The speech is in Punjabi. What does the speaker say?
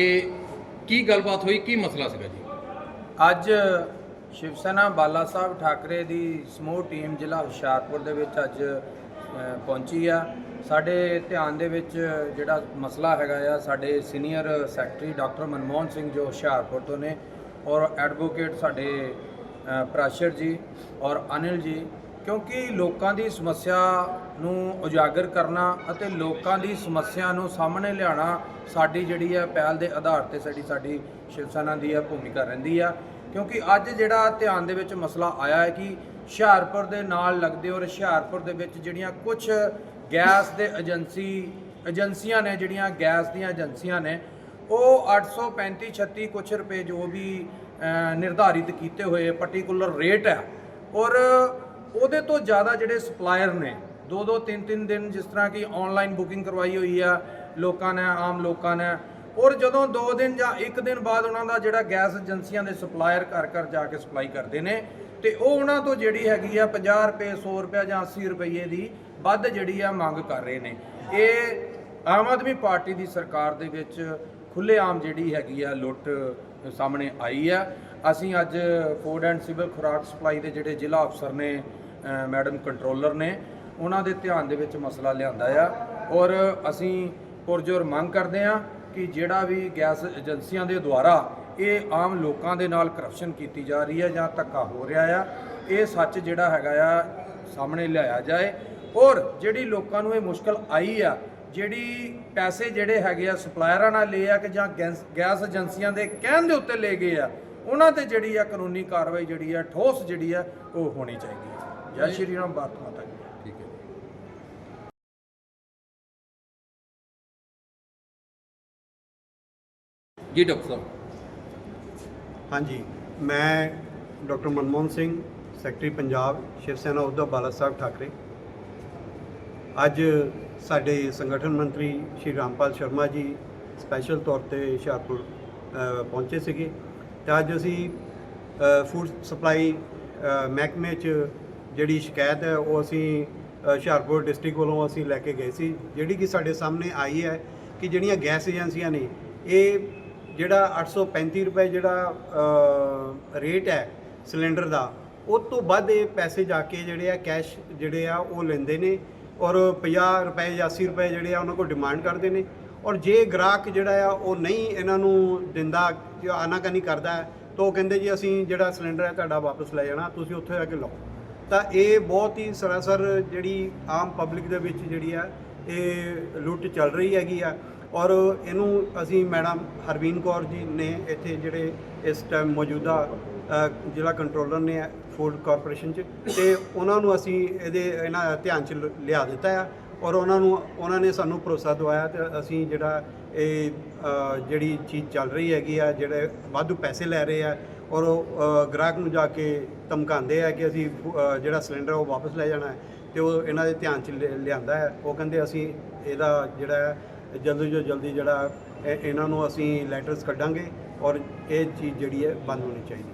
ਇਹ ਕੀ ਗੱਲਬਾਤ ਹੋਈ? ਕੀ ਮਸਲਾ ਸੀਗਾ ਜੀ? ਅੱਜ ਸ਼ਿਵ ਸੈਨਾ ਬਾਲਾ ਸਾਹਿਬ ਠਾਕਰੇ ਦੀ ਸਮੂਹ ਟੀਮ ਜ਼ਿਲ੍ਹਾ ਹੁਸ਼ਿਆਰਪੁਰ ਦੇ ਵਿੱਚ ਅੱਜ ਅ, ਪਹੁੰਚੀ ਆ। ਸਾਡੇ ਧਿਆਨ ਦੇ ਵਿੱਚ ਜਿਹੜਾ ਮਸਲਾ ਹੈਗਾ ਆ ਸਾਡੇ senior secretary doctor Manmohan Singh ਜੋ ਹੁਸ਼ਿਆਰਪੁਰ ਤੋਂ ਨੇ ਔਰ ਐਡਵੋਕੇਟ ਸਾਡੇ ਅ, ਪ੍ਰਾਸ਼ਰ ਜੀ ਔਰ ਅਨਿਲ ਜੀ ਕਿਉਂਕਿ ਲੋਕਾਂ ਦੀ ਸਮੱਸਿਆ ਨੂੰ ਉਜਾਗਰ ਕਰਨਾ ਅਤੇ ਲੋਕਾਂ ਦੀ ਸਮੱਸਿਆ ਨੂੰ ਸਾਹਮਣੇ ਲਿਆਉਣਾ ਸਾਡੀ ਜਿਹੜੀ ਹੈ ਪਹਿਲ ਦੇ ਆਧਾਰ ਤੇ ਸਾਡੀ ਸਾਡੀ ਸ਼ਿਵ ਸੈਨਾ ਦੀ ਹੈ ਭੂਮਿਕਾ ਰਹਿੰਦੀ ਆ। ਕਿਉਂਕਿ ਅੱਜ ਜਿਹੜਾ ਧਿਆਨ ਦੇ ਵਿੱਚ ਮਸਲਾ ਆਇਆ ਹੈ ਕਿ ਹੁਸ਼ਿਆਰਪੁਰ ਦੇ ਨਾਲ ਲੱਗਦੇ ਔਰ ਹੁਸ਼ਿਆਰਪੁਰ ਦੇ ਵਿੱਚ ਜਿਹੜੀਆਂ ਕੁਝ ਗੈਸ ਦੇ ਏਜੰਸੀ, ਏਜੰਸੀਆਂ ਨੇ ਜਿਹੜੀਆਂ ਗੈਸ ਦੀਆਂ ਏਜੰਸੀਆਂ ਨੇ, ਉਹ 835 36 ਕੁਛ ਰੁਪਏ ਜੋ ਵੀ ਨਿਰਧਾਰਿਤ ਕੀਤੇ ਹੋਏ ਪਾਰਟਿਕੂਲਰ ਰੇਟ ਹੈ ਔਰ ਉਹਦੇ ਤੋਂ ਜ਼ਿਆਦਾ ਜਿਹੜੇ ਸਪਲਾਇਰ ਨੇ, ਦੋ ਦੋ ਤਿੰਨ ਤਿੰਨ ਦਿਨ ਜਿਸ ਤਰ੍ਹਾਂ ਕਿ ਆਨਲਾਈਨ ਬੁਕਿੰਗ ਕਰਵਾਈ ਹੋਈ ਆ, ਲੋਕਾਂ ਨੇ, ਆਮ ਲੋਕਾਂ ਨੇ, ਔਰ ਜਦੋਂ ਦੋ ਦਿਨ ਜਾਂ ਇੱਕ ਦਿਨ ਬਾਅਦ ਉਹਨਾਂ ਦਾ ਜਿਹੜਾ ਗੈਸ ਏਜੰਸੀਆਂ ਦੇ ਸਪਲਾਇਰ ਘਰ ਘਰ ਜਾ ਕੇ ਸਪਲਾਈ ਕਰਦੇ ਨੇ, ਤੇ ਉਹ ਉਹਨਾਂ ਤੋਂ ਜਿਹੜੀ ਹੈਗੀ ਆ 50 ਰੁਪਏ 100 ਰੁਪਏ ਜਾਂ 80 ਰੁਪਏ ਦੀ ਵੱਧ ਜਿਹੜੀ ਆ ਮੰਗ ਕਰ ਰਹੇ ਨੇ। ਇਹ ਆਮ ਆਦਮੀ ਪਾਰਟੀ ਦੀ ਸਰਕਾਰ ਦੇ ਵਿੱਚ ਖੁੱਲੇਆਮ ਜਿਹੜੀ ਹੈਗੀ ਆ ਲੁੱਟ ਸਾਹਮਣੇ ਆਈ ਆ। ਅਸੀਂ ਅੱਜ ਫੂਡ ਐਂਡ ਸਿਵਲ ਖੁਰਾਕ ਸਪਲਾਈ ਦੇ ਜਿਹੜੇ ਜ਼ਿਲ੍ਹਾ ਅਫਸਰ ਨੇ ਮੈਡਮ ਕੰਟਰੋਲਰ ਨੇ, ਉਹਨਾਂ ਦੇ ਧਿਆਨ ਦੇ ਵਿੱਚ ਮਸਲਾ ਲਿਆਂਦਾ ਆ। ਔਰ ਅਸੀਂ ਪੁਰਜੋਰ ਮੰਗ ਕਰਦੇ ਆ ਕਿ ਜਿਹੜਾ ਵੀ ਗੈਸ ਏਜੰਸੀਆਂ ਦੇ ਦੁਆਰਾ ਇਹ ਆਮ ਲੋਕਾਂ ਦੇ ਨਾਲ ਕਰਪਸ਼ਨ ਕੀਤੀ ਜਾ ਰਹੀ ਹੈ ਜਾਂ ਧੱਕਾ ਹੋ ਰਿਹਾ ਆ, ਇਹ ਸੱਚ ਜਿਹੜਾ ਹੈਗਾ ਆ ਸਾਹਮਣੇ ਲਿਆਇਆ ਜਾਏ। ਔਰ ਜਿਹੜੀ ਲੋਕਾਂ ਨੂੰ ਇਹ ਮੁਸ਼ਕਲ ਆਈ ਆ, ਜਿਹੜੀ ਪੈਸੇ ਜਿਹੜੇ ਹੈਗੇ ਆ ਸਪਲਾਇਰਾਂ ਨਾਲ ਲਏ ਆ ਕਿ ਜਾਂ ਗੈਸ ਗੈਸ ਏਜੰਸੀਆਂ ਦੇ ਕਹਿਣ ਦੇ ਉੱਤੇ ਲਏ ਗਏ ਆ, ਉਹਨਾਂ ਤੇ ਜਿਹੜੀ ਆ ਕਾਨੂੰਨੀ ਕਾਰਵਾਈ ਜਿਹੜੀ ਆ, ਠੋਸ ਜਿਹੜੀ ਆ, ਉਹ ਹੋਣੀ ਚਾਹੀਦੀ। ਜੈ ਸ਼੍ਰੀ ਰਾਮ ਭਾਰਤ ਮਾਤਾ ਕੀ ਜੈ। ਠੀਕ ਹੈ ਜੀ। ਡਾਕਟਰ ਸਾਹਿਬ। ਹਾਂਜੀ ਮੈਂ ਡਾਕਟਰ ਮਨਮੋਹਨ ਸਿੰਘ ਸੈਕਟਰੀ ਪੰਜਾਬ ਸ਼ਿਵ ਸੈਨਾ ਉद्धਵ ਬਾਲਾ ਸਾਹਿਬ ਠਾਕਰੇ। ਅੱਜ ਸਾਡੇ ਸੰਗਠਨ ਮੰਤਰੀ ਸ਼੍ਰੀ ਰਾਮਪਾਲ ਸ਼ਰਮਾ ਜੀ ਸਪੈਸ਼ਲ ਤੌਰ ਤੇ ਹੁਸ਼ਿਆਰਪੁਰ ਅ, ਪਹੁੰਚੇ ਸੀਗੇ। ਤੇ ਅੱਜ ਅਸੀਂ ਫੂਡ ਸਪਲਾਈ ਮਹਿਕਮੇ 'ਚ ਜਿਹੜੀ ਸ਼ਿਕਾਇਤ ਹੈ, ਉਹ ਅਸੀਂ ਹੁਸ਼ਿਆਰਪੁਰ ਡਿਸਟ੍ਰਿਕਟ ਵੱਲੋਂ ਅਸੀਂ ਲੈ ਕੇ ਗਏ ਸੀ। ਜਿਹੜੀ ਕਿ ਸਾਡੇ ਸਾਹਮਣੇ ਆਈ ਹੈ ਕਿ ਜਿਹੜੀਆਂ ਗੈਸ ਏਜੰਸੀਆਂ ਨੇ, ਇਹ ਜਿਹੜਾ 835 ਰੁਪਏ ਜਿਹੜਾ ਰੇਟ ਹੈ ਸਿਲੰਡਰ ਦਾ ਉਹ ਤੋਂ ਵੱਧ ਇਹ ਪੈਸੇ ਜਾ ਕੇ ਜਿਹੜੇ ਆ ਕੈਸ਼ ਜਿਹੜੇ ਆ, ਉਹ ਲੈਂਦੇ ਨੇ ਔਰ 50 ਰੁਪਏ ਜਾਂ 80 ਰੁਪਏ ਜਿਹੜੇ ਆ, ਉਹਨਾਂ ਕੋਲ ਡਿਮਾਂਡ ਕਰਦੇ ਨੇ। ਔਰ ਜੇ ਗ੍ਰਾਹਕ ਜਿਹੜਾ ਆ, ਉਹ ਨਹੀਂ ਇਹਨਾਂ ਨੂੰ ਦਿੰਦਾ ਜਾਂ ਆਨਾਕਾਨੀ ਕਰਦਾ, ਤਾਂ ਉਹ ਕਹਿੰਦੇ ਜੀ ਅਸੀਂ ਜਿਹੜਾ ਸਿਲੰਡਰ ਹੈ ਤੁਹਾਡਾ ਵਾਪਸ ਲੈ ਜਾਣਾ, ਤੁਸੀਂ ਉੱਥੇ ਜਾ ਕੇ ਲਓ। ਤਾਂ ਇਹ ਬਹੁਤ ਹੀ ਸਰਾਸਰ ਜਿਹੜੀ ਆਮ ਪਬਲਿਕ ਦੇ ਵਿੱਚ ਜਿਹੜੀ ਆ, ਇਹ ਲੁੱਟ ਚੱਲ ਰਹੀ ਹੈਗੀ ਆ। ਔਰ ਇਹਨੂੰ ਅਸੀਂ ਮੈਡਮ ਹਰਵੀਨ ਕੌਰ ਜੀ ਨੇ ਇੱਥੇ ਜਿਹੜੇ ਇਸ ਟਾਈਮ ਮੌਜੂਦਾ ਜ਼ਿਲ੍ਹਾ ਕੰਟਰੋਲਰ ਨੇ ਫੂਡ ਕਾਰਪੋਰੇਸ਼ਨ ਚ, ਤੇ ਉਹਨਾਂ ਨੂੰ ਅਸੀਂ ਇਹਦੇ, ਇਹਨਾਂ ਧਿਆਨ ਚ ਲ- ਲਿਆ ਦਿੱਤਾ ਆ। ਔਰ ਉਹਨਾਂ ਨੂੰ, ਉਹਨਾਂ ਨੇ ਸਾਨੂੰ ਭਰੋਸਾ ਦਵਾਇਆ ਤੇ ਅਸੀਂ ਜਿਹੜਾ ਇਹ ਜਿਹੜੀ ਚੀਜ਼ ਚੱਲ ਰਹੀ ਹੈਗੀ ਆ, ਜਿਹੜੇ ਵਾਧੂ ਪੈਸੇ ਲੈ ਰਹੇ ਆ ਔਰ ਉਹ ਗ੍ਰਾਹਕ ਨੂੰ ਜਾ ਕੇ ਧਮਕਾਉਂਦੇ ਆ ਕਿ ਅਸੀਂ ਜਿਹੜਾ ਸਿਲੰਡਰ ਉਹ ਵਾਪਸ ਲੈ ਜਾਣਾ ਹੈ ਤੇ ਉਹ ਇਹਨਾਂ ਦੇ ਧਿਆਨ ਚ ਲਿ- ਲਿਆਂਦਾ ਹੈ। ਉਹ ਕਹਿੰਦੇ ਅਸੀਂ ਇਹਦਾ ਜਿਹੜਾ ਹੈ, ਜਲਦੀ ਤੋਂ ਜਲਦੀ ਜਿਹੜਾ ਇਹ- ਇਹਨਾਂ ਨੂੰ ਅਸੀਂ ਲੈਟਰਸ ਕੱਢਾਂਗੇ ਔਰ ਇਹ ਚੀਜ਼ ਜਿਹੜੀ ਹੈ ਬੰਦ ਹੋਣੀ ਚਾਹੀਦੀ